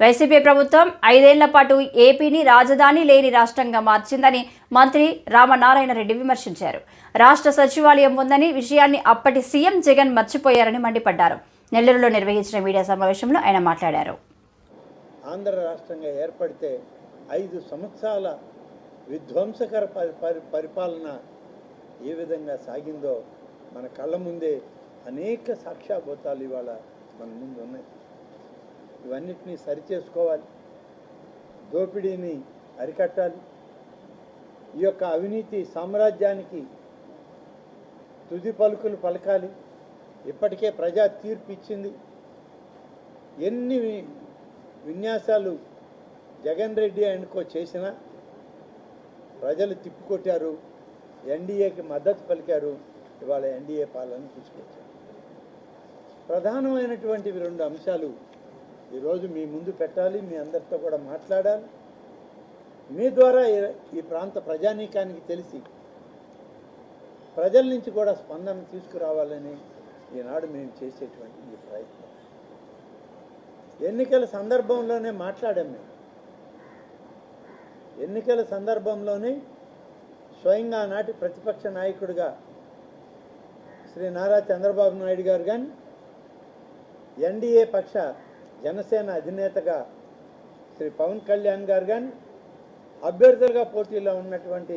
YCP ప్రభుత్వం ఐదేళ్ళ పాటు ఏపీని రాజధాని లేని రాష్ట్రంగా మార్చిందని మంత్రి రామనారాయణ రెడ్డి విమర్శించారు. రాష్ట్ర సచివాలయం ఉందని విషయాన్ని అప్పటి సీఎం జగన్ మర్చిపోయారని మండిపడ్డారు. నెల్లూరులో నిర్వహించిన మీడియా సమావేశంలో ఆయన మాట్లాడారు. ఆంధ్ర రాష్ట్రంగా ఏర్పడితే ఐదు సంవత్సరాల విధ్వంసకర పరి పరిపాలన ఏ విధంగా సాగిందో మన కళ్ళ ముందే అనేక సాక్ష్యాభూతాలు ఇవాళ మన ముందు ఉన్నాయి ఇవన్నిటినీ సరిచేసుకోవాలి. దోపిడీని అరికట్టాలి. ఈ యొక్క అవినీతి సామ్రాజ్యానికి తుది పలుకులు పలకాలి. ఇప్పటికే ప్రజా తీర్పు ఇచ్చింది. ఎన్ని విన్యాసాలు జగన్ రెడ్డి అండ్కో చేసినా ప్రజలు తిప్పికొట్టారు. ఎన్డీఏకి మద్దతు పలికారు. ఇవాళ ఎన్డీఏ పాలన తీసుకొచ్చారు. ప్రధానమైనటువంటివి రెండు అంశాలు ఈరోజు మీ ముందు పెట్టాలి మీ అందరితో కూడా మాట్లాడాలి. మీ ద్వారా ఈ- ప్రాంత ప్రజానీకానికి తెలిసి ప్రజల నుంచి కూడా స్పందన తీసుకురావాలని ఈనాడు మేము చేసేటువంటి ఈ ప్రయత్నం. ఎన్నికల సందర్భంలోనే మాట్లాడాం మేము. ఎన్నికల సందర్భంలోనే స్వయంగా నాటి ప్రతిపక్ష నాయకుడిగా శ్రీ నారా చంద్రబాబు నాయుడు గారు కానీ ఎన్డీఏ పక్ష జనసేన అధినేతగా శ్రీ పవన్ కళ్యాణ్ గారు కానీ అభ్యర్థులుగా పోటీలో ఉన్నటువంటి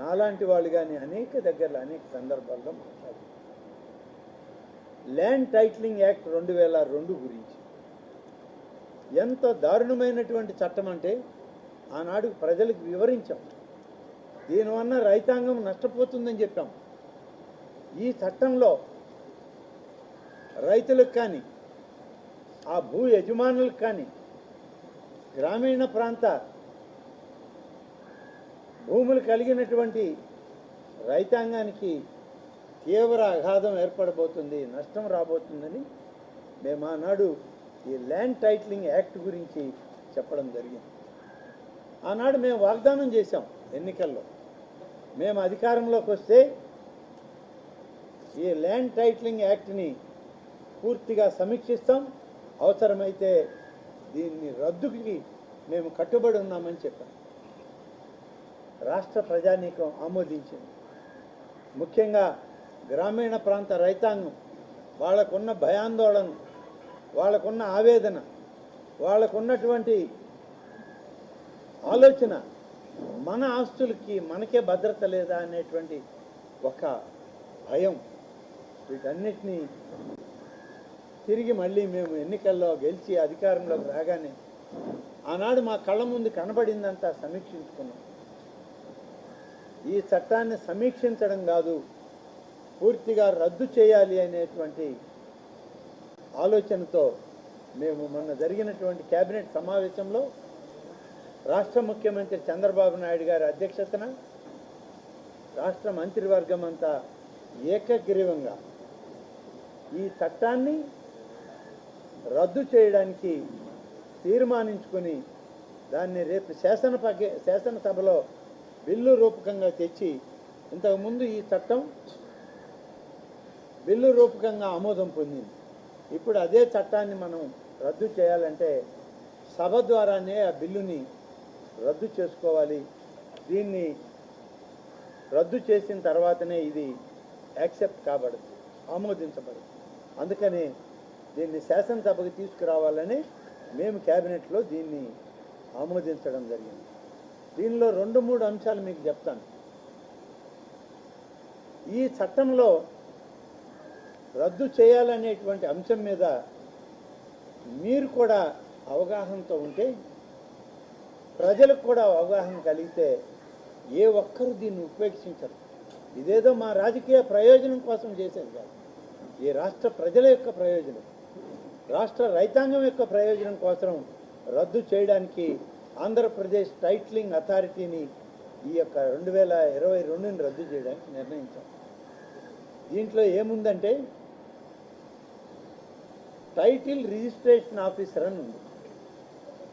నాలాంటి వాళ్ళు కానీ అనేక దగ్గరలో అనేక సందర్భాల్లో మాట్లాడారు. ల్యాండ్ టైటిలింగ్ యాక్ట్ రెండు వేల రెండు గురించి. ఎంత దారుణమైనటువంటి చట్టం అంటే ఆనాడు ప్రజలకు వివరించాం. దీనివల్ల రైతాంగం నష్టపోతుందని చెప్పాం. ఈ చట్టంలో రైతులకు కానీ ఆ భూ యజమానులకు కానీ గ్రామీణ ప్రాంత భూములు కలిగినటువంటి రైతాంగానికి తీవ్ర అఘాధం ఏర్పడబోతుంది నష్టం రాబోతుందని మేము ఆనాడు ఈ ల్యాండ్ టైటిలింగ్ యాక్ట్ గురించి చెప్పడం జరిగింది. ఆనాడు మేము వాగ్దానం చేశాం ఎన్నికల్లో. మేము అధికారంలోకి వస్తే ఈ ల్యాండ్ టైటిలింగ్ యాక్ట్ని పూర్తిగా సమీక్షిస్తాం. అవసరమైతే దీన్ని రద్దుకి మేము కట్టుబడి ఉన్నామని చెప్పాం రాష్ట్ర ప్రజానీకం ఆమోదించింది. ముఖ్యంగా గ్రామీణ ప్రాంత రైతాంగం వాళ్ళకున్న భయాందోళన వాళ్ళకున్న ఆవేదన వాళ్ళకున్నటువంటి ఆలోచన మన ఆస్తులకి మనకే భద్రత లేదా అనేటువంటి ఒక భయం. వీటన్నిటినీ తిరిగి మళ్ళీ మేము ఎన్నికల్లో గెలిచి అధికారంలోకి రాగానే ఆనాడు మా కళ్ళ ముందు కనబడిందంతా సమీక్షించుకున్నాం. ఈ చట్టాన్ని సమీక్షించడం కాదు పూర్తిగా రద్దు చేయాలి అనేటువంటి ఆలోచనతో మేము మొన్న జరిగినటువంటి కేబినెట్ సమావేశంలో రాష్ట్ర ముఖ్యమంత్రి చంద్రబాబు నాయుడు గారి అధ్యక్షతన రాష్ట్ర మంత్రివర్గం అంతా ఏకగ్రీవంగా ఈ చట్టాన్ని రద్దు చేయడానికి తీర్మానించుకొని దాన్ని రేపు శాసన శాసనసభలో బిల్లు రూపకంగా తెచ్చి ఇంతకుముందు ఈ చట్టం బిల్లు రూపకంగా ఆమోదం పొందింది. ఇప్పుడు అదే చట్టాన్ని మనం రద్దు చేయాలంటే సభ ద్వారానే ఆ బిల్లుని రద్దు చేసుకోవాలి. దీన్ని రద్దు చేసిన తర్వాతనే ఇది యాక్సెప్ట్ కాబడదు ఆమోదించబడదు అందుకని దీన్ని శాసనసభకు తీసుకురావాలని మేము క్యాబినెట్లో దీన్ని ఆమోదించడం జరిగింది. దీనిలో రెండు మూడు అంశాలు మీకు చెప్తాను. ఈ చట్టంలో రద్దు చేయాలనేటువంటి అంశం మీద మీరు కూడా అవగాహనతో ఉంటే ప్రజలకు కూడా అవగాహన కలిగితే ఏ ఒక్కరు దీన్ని ఉపేక్షించరు. ఇదేదో మా రాజకీయ ప్రయోజనం కోసం చేసేది కాదు. ఈ రాష్ట్ర ప్రజల యొక్క ప్రయోజనం. రాష్ట్ర రైతాంగం యొక్క ప్రయోజనం కోసం రద్దు చేయడానికి ఆంధ్రప్రదేశ్ టైటిలింగ్ అథారిటీని ఈ యొక్క రెండు వేల ఇరవై రెండుని రద్దు చేయడానికి నిర్ణయించాం. దీంట్లో ఏముందంటే టైటిల్ రిజిస్ట్రేషన్ ఆఫీసర్ అని ఉంది.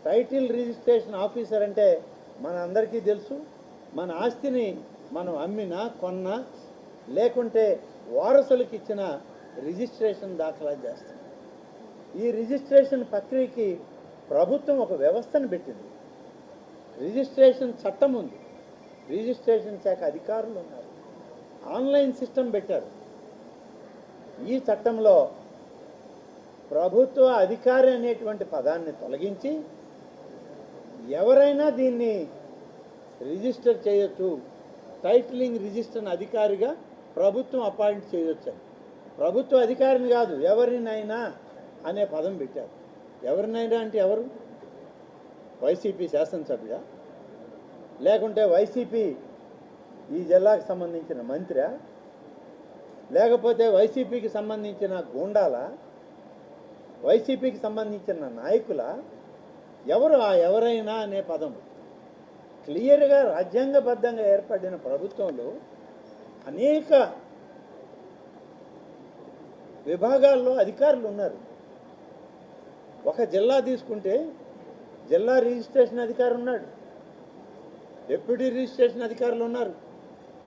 టైటిల్ రిజిస్ట్రేషన్ ఆఫీసర్ అంటే మన అందరికీ తెలుసు మన ఆస్తిని మనం అమ్మినా కొన్నా లేకుంటే వారసులకు ఇచ్చిన రిజిస్ట్రేషన్ దాఖలా చేస్తాం. ఈ రిజిస్ట్రేషన్ ప్రక్రియకి ప్రభుత్వం ఒక వ్యవస్థను పెట్టింది. రిజిస్ట్రేషన్ చట్టం ఉంది. రిజిస్ట్రేషన్ శాఖ అధికారులు ఉన్నారు. ఆన్లైన్ సిస్టమ్ పెట్టారు. ఈ చట్టంలో ప్రభుత్వ అధికారి అనేటువంటి పదాన్ని తొలగించి ఎవరైనా దీన్ని రిజిస్టర్ చేయొచ్చు. టైటిలింగ్ రిజిస్టర్ అధికారిగా ప్రభుత్వం అపాయింట్ చేయొచ్చు ప్రభుత్వ అధికారిని కాదు ఎవరినైనా అనే పదం పెట్టారు. ఎవరినైనా అంటే ఎవరు? వైసీపీ శాసనసభ్యుడా లేకుంటే వైసీపీ ఈ జిల్లాకు సంబంధించిన మంత్రి లేకపోతే వైసీపీకి సంబంధించిన గూండాల? వైసీపీకి సంబంధించిన నాయకుల? ఎవరు ఆ ఎవరైనా అనే పదం. క్లియర్గా రాజ్యాంగబద్ధంగా ఏర్పడిన ప్రభుత్వంలో అనేక విభాగాల్లో అధికారులు ఉన్నారు. ఒక జిల్లా తీసుకుంటే జిల్లా రిజిస్ట్రేషన్ అధికారి ఉన్నాడు. డిప్యూటీ రిజిస్ట్రేషన్ అధికారులు ఉన్నారు.